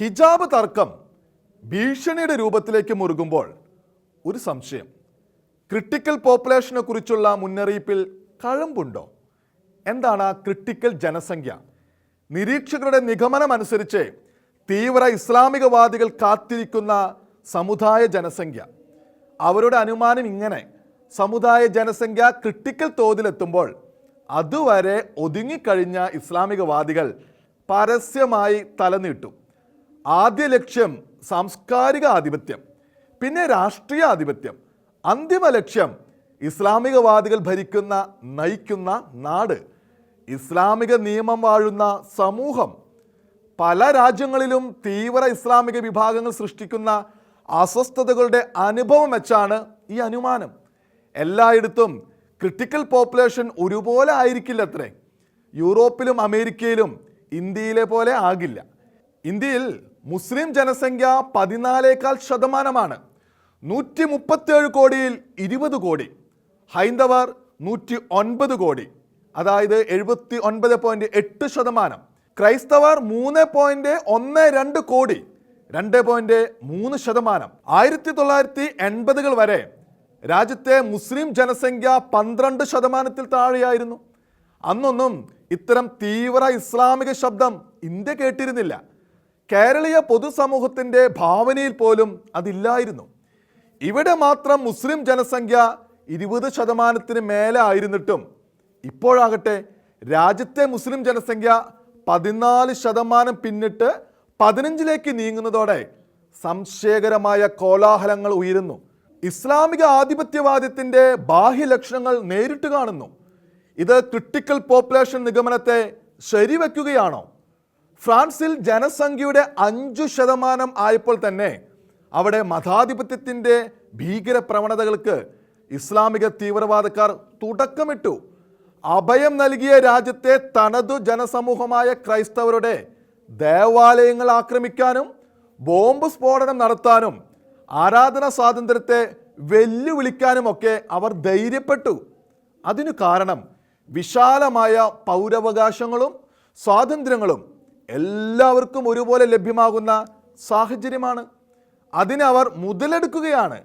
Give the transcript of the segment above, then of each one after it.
ഹിജാബ് തർക്കം ഭീഷണിയുടെ രൂപത്തിലേക്ക് മുറുകുമ്പോൾ ഒരു സംശയം. ക്രിട്ടിക്കൽ പോപ്പുലേഷനെ കുറിച്ചുള്ള മുന്നറിയിപ്പിൽ കഴമ്പുണ്ടോ? എന്താണ് ആ ക്രിട്ടിക്കൽ ജനസംഖ്യ? നിരീക്ഷകരുടെ നിഗമനമനുസരിച്ച് തീവ്ര ഇസ്ലാമികവാദികൾ കാത്തിരിക്കുന്ന സമുദായ ജനസംഖ്യ. അവരുടെ അനുമാനം ഇങ്ങനെ. സമുദായ ജനസംഖ്യ ക്രിട്ടിക്കൽ തോതിലെത്തുമ്പോൾ അതുവരെ ഒതുങ്ങിക്കഴിഞ്ഞ ഇസ്ലാമികവാദികൾ പരസ്യമായി തലനീട്ടും. ആദ്യ ലക്ഷ്യം സാംസ്കാരിക ആധിപത്യം പിന്നെ രാഷ്ട്രീയ ആധിപത്യം. അന്തിമ ലക്ഷ്യം ഇസ്ലാമികവാദികൾ ഭരിക്കുന്ന നയിക്കുന്ന നാട്. ഇസ്ലാമിക നിയമം വാഴുന്ന സമൂഹം. പല രാജ്യങ്ങളിലും തീവ്ര ഇസ്ലാമിക വിഭാഗങ്ങൾ സൃഷ്ടിക്കുന്ന അസ്വസ്ഥതകളുടെ അനുഭവം വെച്ചാണ് ഈ അനുമാനം. എല്ലായിടത്തും ക്രിട്ടിക്കൽ പോപ്പുലേഷൻ ഒരുപോലെ ആയിരിക്കില്ല അത്രേ. യൂറോപ്പിലും അമേരിക്കയിലും ഇന്ത്യയിലെ പോലെ ആകില്ല. ഇന്ത്യയിൽ മുസ്ലിം ജനസംഖ്യ പതിനാലേക്കാൾ ശതമാനമാണ്. നൂറ്റി മുപ്പത്തേഴ് കോടിയിൽ ഇരുപത് കോടി. ഹൈന്ദവർ നൂറ്റി ഒൻപത് കോടി. അതായത് എഴുപത്തി ഒൻപത് പോയിന്റ് എട്ട് ശതമാനം. ക്രൈസ്തവർ മൂന്ന് പോയിന്റ് ഒന്ന് രണ്ട് കോടി. രണ്ട് പോയിന്റ് മൂന്ന് ശതമാനം. ആയിരത്തി തൊള്ളായിരത്തി എൺപതുകൾ വരെ രാജ്യത്തെ മുസ്ലിം ജനസംഖ്യ പന്ത്രണ്ട് ശതമാനത്തിൽ താഴെയായിരുന്നു. അന്നൊന്നും ഇത്തരം തീവ്ര ഇസ്ലാമിക ശബ്ദം ഇന്ത്യ കേട്ടിരുന്നില്ല. കേരളീയ പൊതുസമൂഹത്തിന്റെ ഭാവനയിൽ പോലും അതില്ലായിരുന്നു. ഇവിടെ മാത്രം മുസ്ലിം ജനസംഖ്യ ഇരുപത് ശതമാനത്തിന് മേലെ ആയിരുന്നിട്ടും ഇപ്പോഴാകട്ടെ രാജ്യത്തെ മുസ്ലിം ജനസംഖ്യ പതിനാല് ശതമാനം പിന്നിട്ട് പതിനഞ്ചിലേക്ക് നീങ്ങുന്നതോടെ സംശയകരമായ കോലാഹലങ്ങൾ ഉയരുന്നു. ഇസ്ലാമിക ആധിപത്യവാദത്തിന്റെ ബാഹ്യ ലക്ഷണങ്ങൾ നേരിട്ട് കാണുന്നു. ഇത് ക്രിട്ടിക്കൽ പോപ്പുലേഷൻ നിഗമനത്തെ ശരിവെക്കുകയാണോ? ഫ്രാൻസിൽ ജനസംഖ്യയുടെ അഞ്ചു ശതമാനം ആയപ്പോൾ തന്നെ അവിടെ മതാധിപത്യത്തിന്റെ ഭീകര പ്രവണതകൾക്ക് ഇസ്ലാമിക തീവ്രവാദക്കാർ തുടക്കമിട്ടു. അഭയം നൽകിയ രാജ്യത്തെ തനതു ജനസമൂഹമായ ക്രൈസ്തവരുടെ ദേവാലയങ്ങൾ ആക്രമിക്കാനും ബോംബ് സ്ഫോടനം നടത്താനും ആരാധന സ്വാതന്ത്ര്യത്തെ വെല്ലുവിളിക്കാനുമൊക്കെ അവർ ധൈര്യപ്പെട്ടു. അതിനു കാരണം വിശാലമായ പൗരവകാശങ്ങളും സ്വാതന്ത്ര്യങ്ങളും എല്ലാവർക്കും ഒരുപോലെ ലഭ്യമാകുന്ന സാഹചര്യമാണ്. അതിനവർ മുതലെടുക്കുകയാണ്.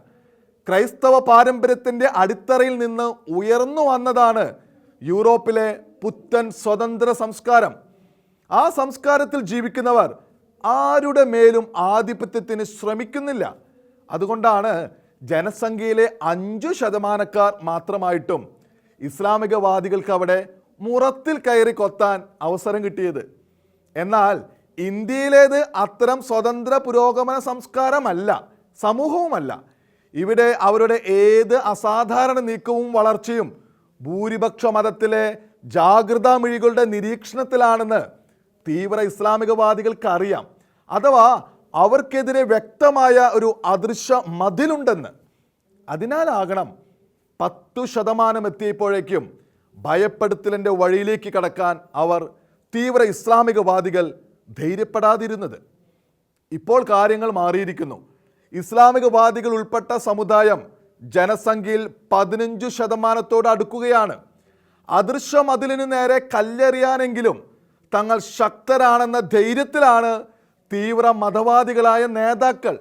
ക്രൈസ്തവ പാരമ്പര്യത്തിന്റെ അടിത്തറയിൽ നിന്ന് ഉയർന്നു വന്നതാണ് യൂറോപ്പിലെ പുത്തൻ സ്വതന്ത്ര സംസ്കാരം. ആ സംസ്കാരത്തിൽ ജീവിക്കുന്നവർ ആരുടെ മേലും ആധിപത്യത്തിന് ശ്രമിക്കുന്നില്ല. അതുകൊണ്ടാണ് ജനസംഖ്യയിലെ അഞ്ചു ശതമാനക്കാർ മാത്രമായിട്ടും ഇസ്ലാമികവാദികൾക്ക് അവിടെ മുറത്തിൽ കയറി കൊത്താൻ അവസരം കിട്ടിയത്. എന്നാൽ ഇന്ത്യയിലേത് അത്തരം സ്വതന്ത്ര പുരോഗമന സംസ്കാരമല്ല സമൂഹവുമല്ല. ഇവിടെ അവരുടെ ഏത് അസാധാരണ നീക്കവും വളർച്ചയും ഭൂരിപക്ഷ മതത്തിലെ ജാഗ്രതാ മിഴികളുടെ നിരീക്ഷണത്തിലാണെന്ന് തീവ്ര ഇസ്ലാമികവാദികൾക്ക് അറിയാം അഥവാ അവർക്കെതിരെ വ്യക്തമായ ഒരു അദൃശ്യ മതിലുണ്ടെന്ന്. അതിനാലാകണം പത്തു ശതമാനം എത്തിയപ്പോഴേക്കും ഭയപ്പെടുത്തലിന്റെ വഴിയിലേക്ക് കടക്കാൻ അവർ തീവ്ര ഇസ്ലാമികവാദികൾ ധൈര്യപ്പെടാതിരുന്നത്. ഇപ്പോൾ കാര്യങ്ങൾ മാറിയിരിക്കുന്നു. ഇസ്ലാമികവാദികൾ ഉൾപ്പെട്ട സമുദായം ജനസംഖ്യയിൽ പതിനഞ്ചു ശതമാനത്തോട് അടുക്കുകയാണ്. അദൃശ്യ മതിലിന് നേരെ കല്ലെറിയാനെങ്കിലും തങ്ങൾ ശക്തരാണെന്ന ധൈര്യത്തിലാണ് തീവ്ര മതവാദികളായ നേതാക്കൾ.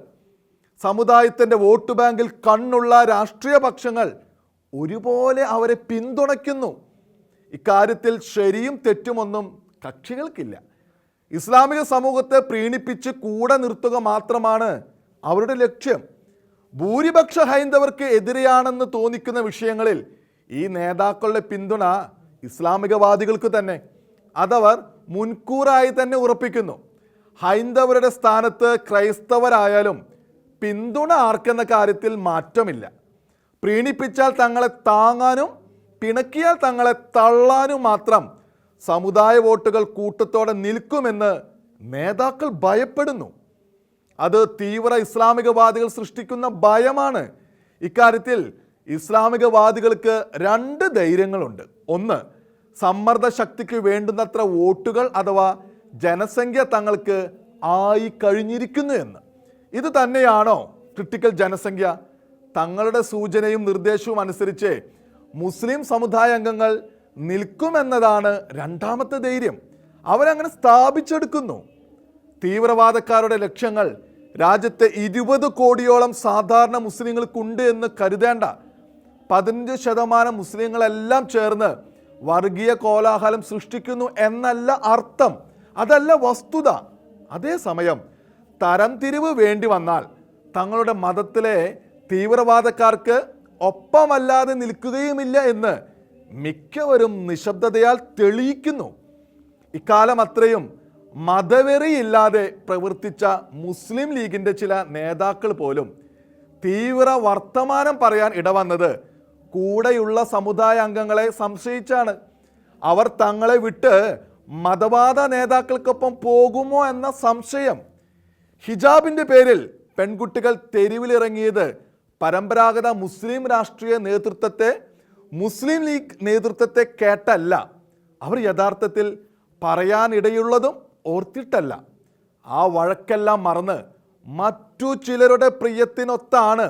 സമുദായത്തിന്റെ വോട്ട് ബാങ്കിൽ കണ്ണുള്ള രാഷ്ട്രീയ പക്ഷങ്ങൾ ഒരുപോലെ അവരെ പിന്തുണയ്ക്കുന്നു. ഇക്കാര്യത്തിൽ ശരിയും തെറ്റുമൊന്നും കക്ഷികൾക്കില്ല. ഇസ്ലാമിക സമൂഹത്തെ പ്രീണിപ്പിച്ച് കൂടെ നിർത്തുക മാത്രമാണ് അവരുടെ ലക്ഷ്യം. ഭൂരിപക്ഷ ഹൈന്ദവർക്ക് എതിരെയാണെന്ന് തോന്നിക്കുന്ന വിഷയങ്ങളിൽ ഈ നേതാക്കളുടെ പിന്തുണ ഇസ്ലാമികവാദികൾക്ക് തന്നെ. അതവർ മുൻകൂറായി തന്നെ ഉറപ്പിക്കുന്നു. ഹൈന്ദവരുടെ സ്ഥാനത്ത് ക്രൈസ്തവരായാലും പിന്തുണ ആർക്കെന്ന കാര്യത്തിൽ മാറ്റമില്ല. പ്രീണിപ്പിച്ചാൽ തങ്ങളെ താങ്ങാനും പിണക്കിയാൽ തങ്ങളെ തള്ളാനും മാത്രം സമുദായ വോട്ടുകൾ കൂട്ടത്തോടെ നിൽക്കുമെന്ന് നേതാക്കൾ ഭയപ്പെടുന്നു. അത് തീവ്ര ഇസ്ലാമികവാദികൾ സൃഷ്ടിക്കുന്ന ഭയമാണ്. ഇക്കാര്യത്തിൽ ഇസ്ലാമികവാദികൾക്ക് രണ്ട് ധൈര്യങ്ങളുണ്ട്. ഒന്ന് സമ്മർദ്ദ ശക്തിക്ക് വേണ്ടുന്നത്ര വോട്ടുകൾ അഥവാ ജനസംഖ്യ തങ്ങൾക്ക് ആയി കഴിഞ്ഞിരിക്കുന്നു എന്ന്. ഇത് തന്നെയാണോ ക്രിട്ടിക്കൽ ജനസംഖ്യ? തങ്ങളുടെ സൂചനയും നിർദ്ദേശവും അനുസരിച്ച് മുസ്ലിം സമുദായ അംഗങ്ങൾ നിൽക്കുമെന്നതാണ് രണ്ടാമത്തെ ധൈര്യം. അവരങ്ങനെ സ്ഥാപിച്ചെടുക്കുന്നു. തീവ്രവാദക്കാരുടെ ലക്ഷ്യങ്ങൾ രാജ്യത്തെ ഇരുപത് കോടിയോളം സാധാരണ മുസ്ലിങ്ങൾക്കുണ്ട് എന്ന് കരുതേണ്ട. പതിനഞ്ച് ശതമാനം മുസ്ലിങ്ങളെല്ലാം ചേർന്ന് വർഗീയ കോലാഹലം സൃഷ്ടിക്കുന്നു എന്നല്ല അർത്ഥം. അതല്ല വസ്തുത. അതേസമയം തരംതിരിവ് വേണ്ടി വന്നാൽ തങ്ങളുടെ മതത്തിലെ തീവ്രവാദക്കാർക്ക് ഒപ്പമല്ലാതെ നിൽക്കുകയുമില്ല എന്ന് മിക്കവരും നിശബ്ദതയാൽ തെളിയിക്കുന്നു. ഇക്കാലം അത്രയും മതവെറിയില്ലാതെ പ്രവർത്തിച്ച മുസ്ലിം ലീഗിന്റെ ചില നേതാക്കൾ പോലും തീവ്ര വർത്തമാനം പറയാൻ ഇടവന്നത് കൂടെയുള്ള സമുദായ അംഗങ്ങളെ സംശയിച്ചാണ്. അവർ തങ്ങളെ വിട്ട് മതവാദ നേതാക്കൾക്കൊപ്പം പോകുമോ എന്ന സംശയം. ഹിജാബിന്റെ പേരിൽ പെൺകുട്ടികൾ തെരുവിലിറങ്ങിയത് പരമ്പരാഗത മുസ്ലിം രാഷ്ട്രീയ നേതൃത്വത്തെ മുസ്ലിം ലീഗ് നേതൃത്വത്തെ കേട്ടല്ല. അവർ യഥാർത്ഥത്തിൽ പറയാനിടയുള്ളതും ഓർത്തിട്ടല്ല. ആ വഴക്കെല്ലാം മറന്ന് മറ്റു ചിലരുടെ പ്രിയത്തിനൊത്താണ്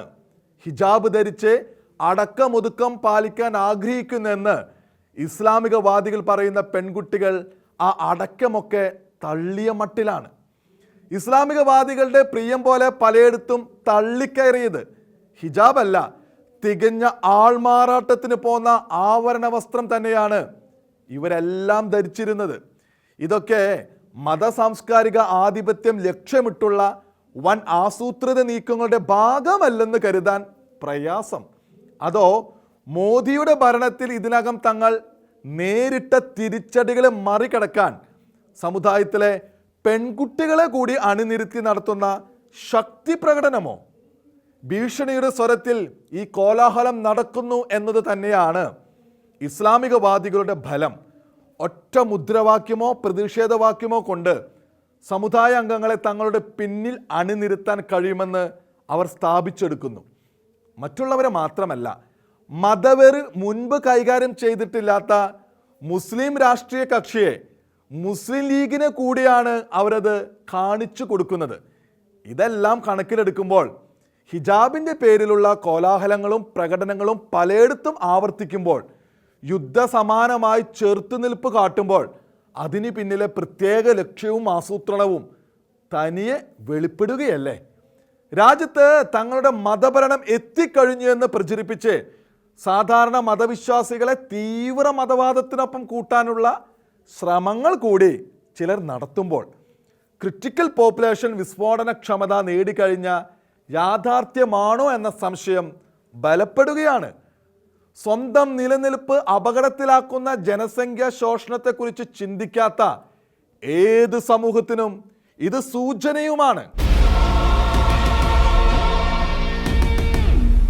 ഹിജാബ് ധരിച്ച് അടക്കമൊതുക്കം പാലിക്കാൻ ആഗ്രഹിക്കുന്നെന്ന് ഇസ്ലാമികവാദികൾ പറയുന്ന പെൺകുട്ടികൾ ആ അടക്കമൊക്കെ തള്ളിയ മട്ടിലാണ്. ഇസ്ലാമികവാദികളുടെ പ്രിയം പോലെ പലയിടത്തും തള്ളിക്കയറിയത് ഹിജാബല്ല. തികഞ്ഞ ആൾമാറാട്ടത്തിന് പോന്ന ആവരണ വസ്ത്രം തന്നെയാണ് ഇവരെല്ലാം ധരിച്ചിരുന്നത്. ഇതൊക്കെ മതസാംസ്കാരിക ആധിപത്യം ലക്ഷ്യമിട്ടുള്ള വൻ ആസൂത്രിത നീക്കങ്ങളുടെ ഭാഗമല്ലെന്ന് കരുതാൻ പ്രയാസം. അതോ മോദിയുടെ ഭരണത്തിൽ ഇതിനകം തങ്ങൾ നേരിട്ട തിരിച്ചടികളെ മറികടക്കാൻ സമുദായത്തിലെ പെൺകുട്ടികളെ കൂടി അണിനിരുത്തി നടത്തുന്ന ശക്തി പ്രകടനമോ ഭീഷണിയുടെ സ്വരത്തിൽ ഈ കോലാഹലം നടക്കുന്നു എന്നത് തന്നെയാണ് ഇസ്ലാമികവാദികളുടെ ഫലം. ഒറ്റ മുദ്രാവാക്യമോ പ്രതിഷേധവാക്യമോ കൊണ്ട് സമുദായ അംഗങ്ങളെ തങ്ങളുടെ പിന്നിൽ അണിനിരുത്താൻ കഴിയുമെന്ന് അവർ സ്ഥാപിച്ചെടുക്കുന്നു. മറ്റുള്ളവരെ മാത്രമല്ല മതവെറി മുൻപ് കൈകാര്യം ചെയ്തിട്ടില്ലാത്ത മുസ്ലിം രാഷ്ട്രീയ കക്ഷിയെ മുസ്ലിം ലീഗിനെ കൂടിയാണ് അവരത് കാണിച്ചു കൊടുക്കുന്നത്. ഇതെല്ലാം കണക്കിലെടുക്കുമ്പോൾ ഹിജാബിന്റെ പേരിലുള്ള കോലാഹലങ്ങളും പ്രകടനങ്ങളും പലയിടത്തും ആവർത്തിക്കുമ്പോൾ യുദ്ധസമാനമായി ചെറുത്തുനിൽപ്പ് കാട്ടുമ്പോൾ അതിന് പിന്നിലെ പ്രത്യേക ലക്ഷ്യവും ആസൂത്രണവും തനിയെ വെളിപ്പെടുകയല്ലേ? രാജ്യത്ത് തങ്ങളുടെ മതഭരണം എത്തിക്കഴിഞ്ഞു എന്ന് പ്രചരിപ്പിച്ച് സാധാരണ മതവിശ്വാസികളെ തീവ്ര മതവാദത്തിനൊപ്പം കൂട്ടാനുള്ള ശ്രമങ്ങൾ കൂടി ചിലർ നടത്തുമ്പോൾ ക്രിറ്റിക്കൽ പോപ്പുലേഷൻ വിസ്ഫോടനക്ഷമത നേടിക്കഴിഞ്ഞ യാഥാർത്ഥ്യമാണോ എന്ന സംശയം ബലപ്പെടുകയാണ്. സ്വന്തം നിലനിൽപ്പ് അപകടത്തിലാക്കുന്ന ജനസംഖ്യാ ശോഷണത്തെക്കുറിച്ച് ചിന്തിക്കാത്ത ഏത് സമൂഹത്തിനും ഇത് സൂചനയുമാണ്.